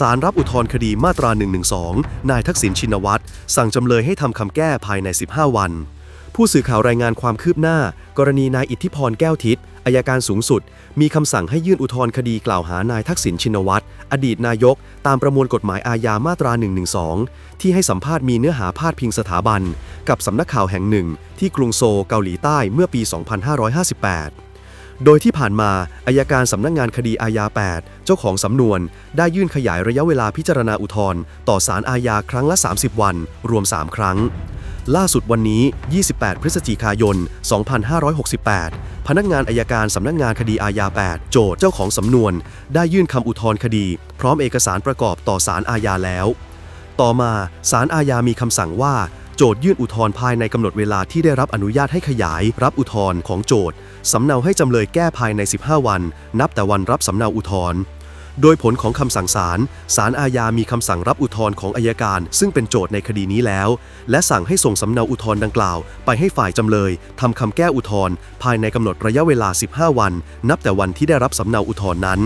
ศาลรับอุทธรณ์คดีมาตรา 112 นายทักษิณชินวัตรสั่งจำเลยให้ทำคำแก้ภายใน 15 วัน ผู้สื่อข่าวรายงานความคืบหน้า กรณีนายอิทธิพรแก้วทิศอายการสูงสุด มีคำสั่งให้ยื่นอุทธรณ์คดีกล่าวหานายทักษิณชินวัตรอดีตนายก ตามประมวลกฎหมายอาญามาตรา 112 ที่ให้สัมภาษณ์มีเนื้อหาพาดพิงสถาบัน กับสำนักข่าวแห่งหนึ่ง ที่กรุงโซลเกาหลีใต้เมื่อปี 2558 โดยที่ผ่านมาอายการสำนักงงานคดีอาญา 8 เจ้าของสำนวน ได้ยื่นขยายระยะเวลาพิจารณาอุทธรณ์ต่อศาลอาญาครั้งละ 30 วัน รวม 3 ครั้ง ล่าสุดวันนี้ 28 พฤศจิกายน 2568 พนักงานอายการสำนักงานคดีอาญา 8 โจทเจ้าของสำนวน ได้ยื่นคำอุทธรณ์คดี พร้อมเอกสารประกอบต่อศาลอาญาแล้ว ต่อมาศาลอาญามีคำสั่งว่า โจทยื่นอุทธรณ์ภายในกำหนดเวลาที่ได้รับอนุญาตให้ขยาย รับอุทธรณ์ของโจทสำเนาให้จำเลยแก้ภายใน 15 วัน นับแต่วันรับสำเนาอุทธรณ์โดยผลของคำสั่งศาลศาลอาญามีคำสั่งรับอุทธรณ์ของอายการ ซึ่งเป็นโจทย์ในคดีนี้แล้ว และสั่งให้ส่งสำเนาอุทธรณ์ดังกล่าว ไปให้ฝ่ายจำเลยทำคำแก้อุทธรณ์ภายในกำหนดระยะเวลา 15 วัน นับแต่วันที่ได้รับสำเนาอุทธรณ์นั้น